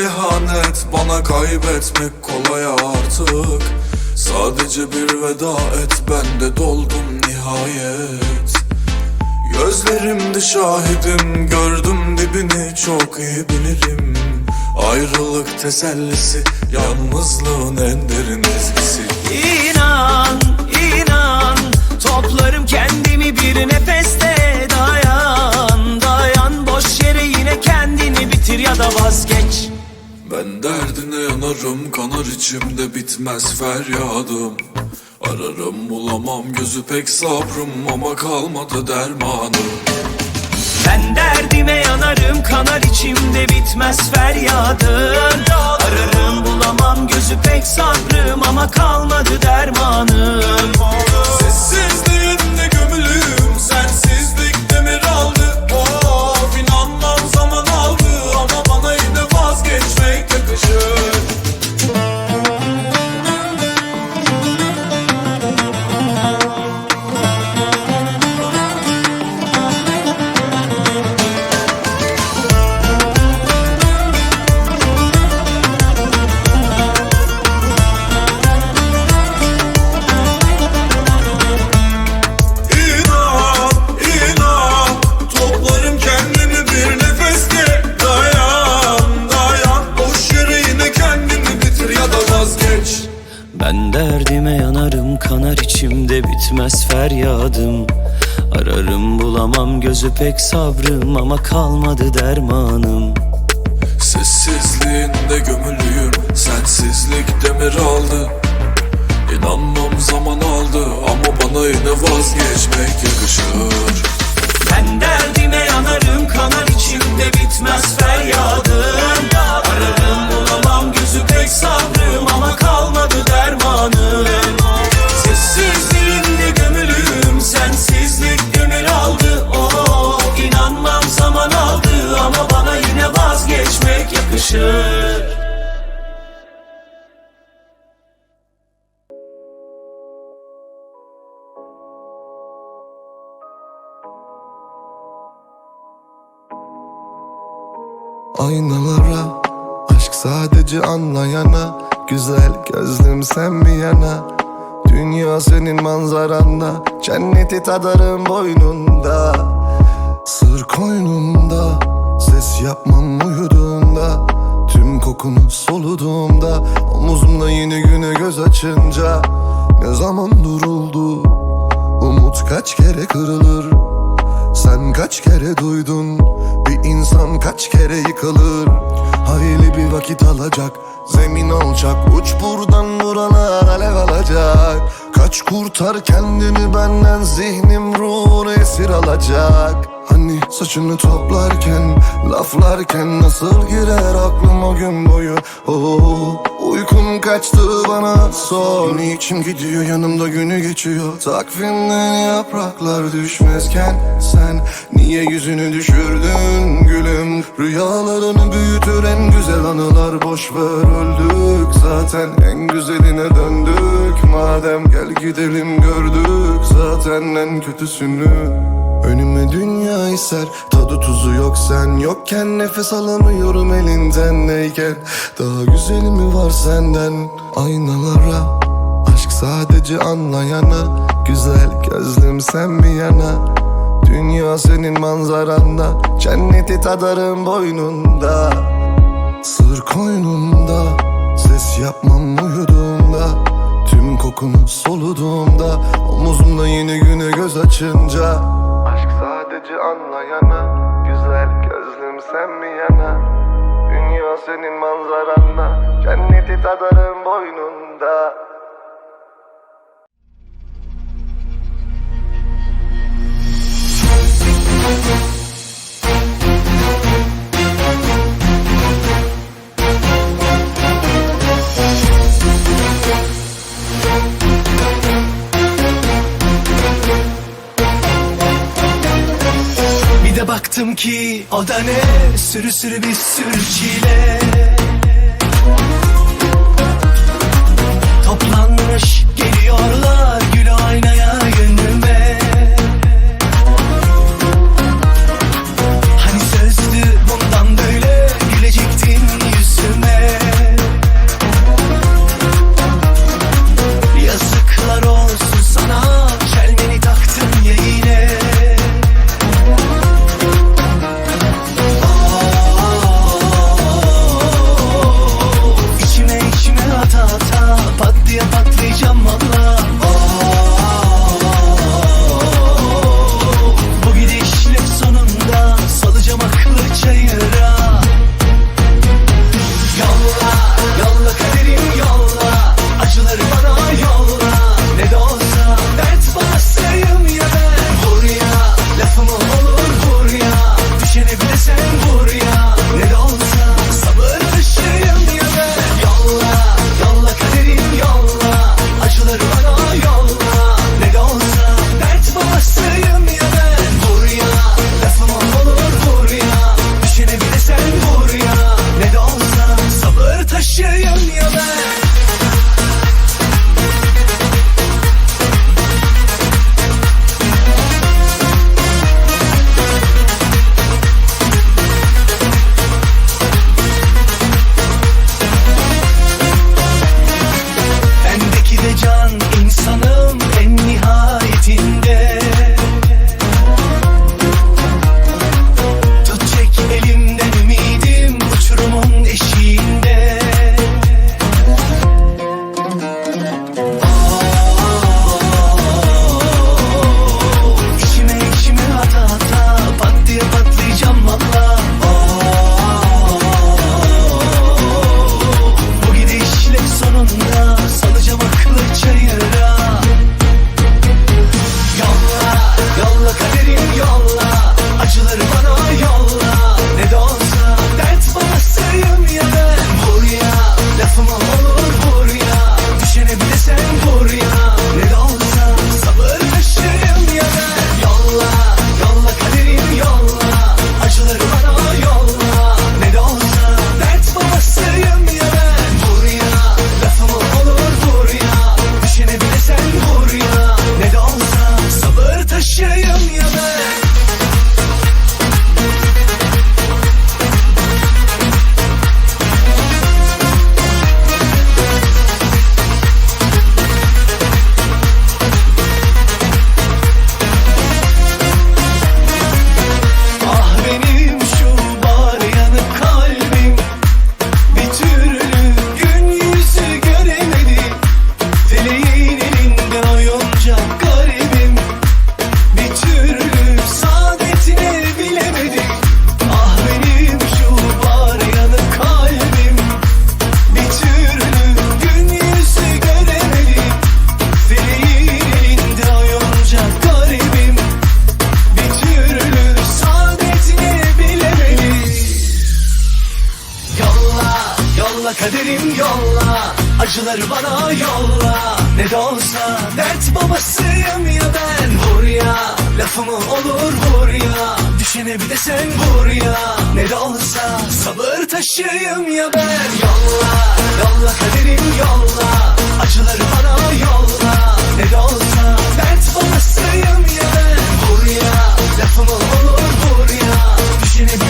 ihanet Bana kaybetmek kolay artık. Sadece bir veda et Ben de doldum nihayet. Gözlerimde şahidim Gördüm dibini çok iyi bilirim. Ayrılık tesellisi Yalnızlığın en içimde bitmez feryadım Ararım bulamam gözü pek sabrım ama kalmadı dermanım. Ben derdime yanarım kanar içimde bitmez feryadım Ararım bulamam gözü pek sabrım ama kalmadı dermanım kanar içimde bitmez feryadım. Ararım bulamam gözü pek sabrım ama kalmadı dermanım. Sessizliğinde gömülüyüm Sensizlik demir aldı. İnanmam zaman aldı Ama bana yine vazgeçmek yakışır. Ben derdime yanarım kanar içimde bitmez feryadım. Ararım bulamam Aynalara Aşk sadece anlayana Güzel gözlüm sen bir yana? Dünya senin manzaranda Cenneti tadarım boynunda. Sır koynumda Ses yapmam uyuduğunda. Tüm kokunu soluduğumda Omuzumda yeni güne göz açınca. Ne zaman duruldu Umut kaç kere kırılır sen kaç kere duydun? Bir insan kaç kere yıkılır? Hayli bir vakit alacak Zemin alacak Uç buradan buralar alev alacak Kaç kurtar kendini benden Zihnim ruhunu esir alacak. Hani saçını toplarken Laflarken nasıl girer aklım o gün boyu? Oh, Uykum kaçtı bana sor. Niçin gidiyor yanımda günü geçiyor. Takvimden yapraklar düşmezken Sen niye yüzünü düşürdün gülüm? Rüyalarını büyütür en güzel anılar Boş ver öldük zaten. En güzeline döndük Madem gel gidelim gördük zaten en kötüsünü. Önüme dünya iser Tadı tuzu yok. Sen yokken Nefes alamıyorum elinden. Neyken Daha güzeli mi var senden? Aynalara Aşk sadece anlayana. Güzel gözlüm sen bir yana. Dünya senin manzaranda. Cenneti tadarım boynunda. Sır koynumda Ses yapmam Tüm kokunu soluduğumda Omuzumda yeni güne göz açınca. Aşk sadece anlayana Güzel gözlüm sen mi yana? Dünya senin manzaranda Cenneti tadarım boynunda. Bir baktım ki o da ne? Sürü sürü bir sürü çile. Toplanmış Düşene bir de sen vur ya. Ne de olsa sabır taşıyım ya ben. Yolla yolla kaderim yolla. Acıları bana yolla. Ne de olsa dert babasıyım ya ben. Vur ya lafımı olur vur ya. Düşene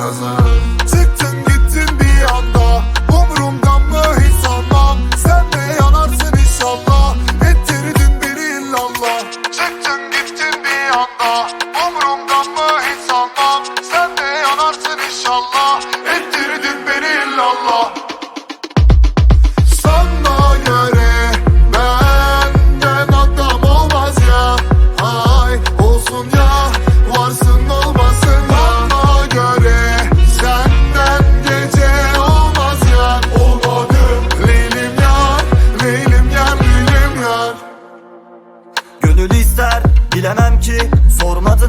nazar Çıktın gittin bir anda umurumdan mı hiç sanmam Sen de yanarsın inşallah ettirdin beni illallah. Çıktın gittin bir anda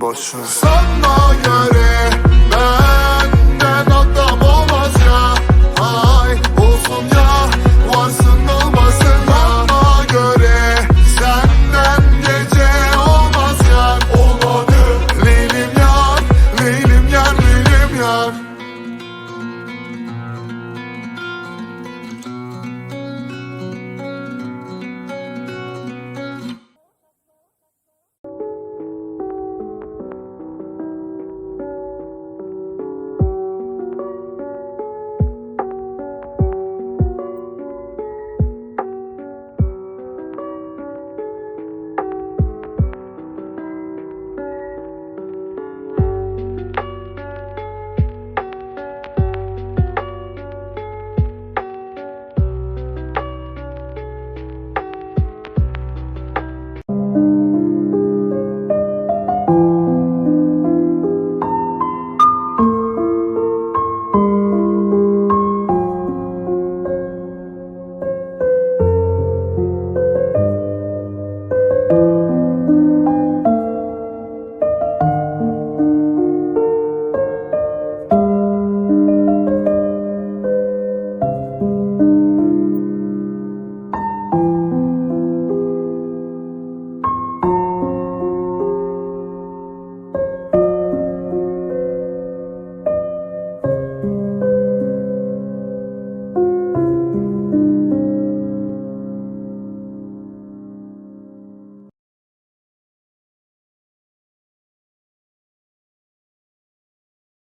Boşver Sana göre